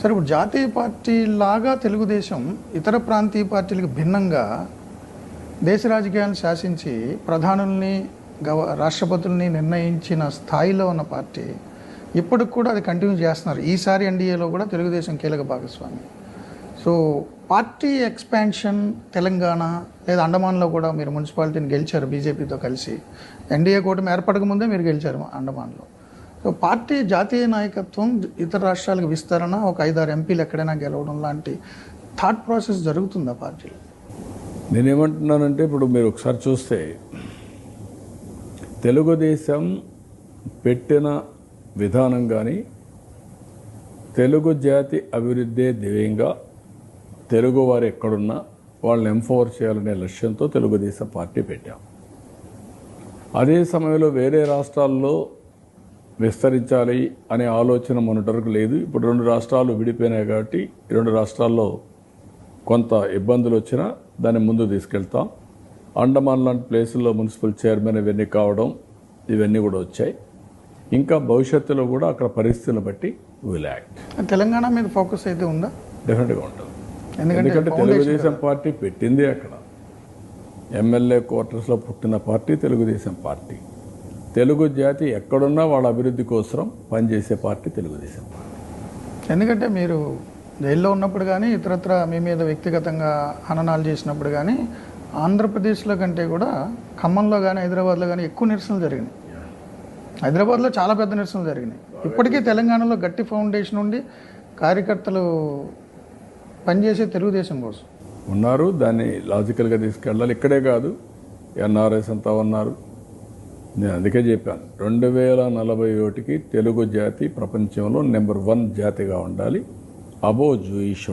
సరే ఇప్పుడు జాతీయ పార్టీ లాగా తెలుగుదేశం ఇతర ప్రాంతీయ పార్టీలకు భిన్నంగా దేశ రాజకీయాలను శాసించి ప్రధానుల్ని గవ రాష్ట్రపతుల్ని నిర్ణయించిన స్థాయిలో ఉన్న పార్టీ ఇప్పటికి కూడా అది కంటిన్యూ చేస్తున్నారు. ఈసారి ఎన్డీఏలో కూడా తెలుగుదేశం కీలక భాగస్వామి. సో పార్టీ ఎక్స్పాన్షన్ తెలంగాణ లేదా అండమాన్లో కూడా మీరు మున్సిపాలిటీని గెలిచారు బీజేపీతో కలిసి. ఎన్డీఏ కూటమి ఏర్పడక ముందే మీరు గెలిచారు అండమాన్లో. పార్టీ జాతీయ నాయకత్వం ఇతర రాష్ట్రాలకు విస్తరణ ఒక ఐదారు ఎంపీలు ఎక్కడైనా గెలవడం లాంటి థాట్ ప్రాసెస్ జరుగుతుందా పార్టీలో? నేనేమంటున్నానంటే ఇప్పుడు మీరు ఒకసారి చూస్తే తెలుగుదేశం పెట్టిన విధానం కానీ తెలుగు జాతి అభివృద్ధి ధ్యేయంగా తెలుగు వారు ఎక్కడున్నా వాళ్ళని ఎంపవర్ చేయాలనే లక్ష్యంతో తెలుగుదేశం పార్టీ పెట్టాం. అదే సమయంలో వేరే రాష్ట్రాల్లో విస్తరించాలి అనే ఆలోచన మొన్నటరకు లేదు. ఇప్పుడు రెండు రాష్ట్రాలు విడిపోయినాయి కాబట్టి రెండు రాష్ట్రాల్లో కొంత ఇబ్బందులు వచ్చినా దాన్ని ముందు తీసుకెళ్తాం. అండమాన్ లాంటి ప్లేసుల్లో మున్సిపల్ చైర్మన్ ఇవన్నీ కావడం ఇవన్నీ కూడా వచ్చాయి. ఇంకా భవిష్యత్తులో కూడా అక్కడ పరిస్థితులను బట్టి విల్ యాక్ట్. తెలంగాణ మీద ఫోకస్ అయితే ఉందా? డెఫినెట్గా ఉంటుంది. ఎందుకంటే తెలుగుదేశం పార్టీ పెట్టింది అక్కడ. ఎమ్మెల్యే క్వార్టర్స్లో పుట్టిన పార్టీ తెలుగుదేశం పార్టీ. తెలుగు జాతి ఎక్కడున్నా వాళ్ళ అభివృద్ధి కోసం పనిచేసే పార్టీ తెలుగుదేశం పార్టీ. ఎందుకంటే మీరు జైల్లో ఉన్నప్పుడు కానీ ఇతరత్ర మీ మీద వ్యక్తిగతంగా హననాలు చేసినప్పుడు కానీ ఆంధ్రప్రదేశ్లో కంటే కూడా ఖమ్మంలో కానీ హైదరాబాద్లో కానీ ఎక్కువ నిరసనలు జరిగినాయి. హైదరాబాద్లో చాలా పెద్ద నిరసనలు జరిగినాయి. ఇప్పటికీ తెలంగాణలో గట్టి ఫౌండేషన్ ఉండి కార్యకర్తలు పనిచేసే తెలుగుదేశం కోసం. ఉన్నారు దాన్ని లాజికల్గా తీసుకెళ్ళాలి. ఇక్కడే కాదు ఎన్ఆర్ఎస్ అంతా ఉన్నారు. నేను అందుకే చెప్పాను. రెండు వేల నలభై ఒకటికి తెలుగు జాతి ప్రపంచంలో నెంబర్ వన్ జాతిగా ఉండాలి. అబో జూయిష్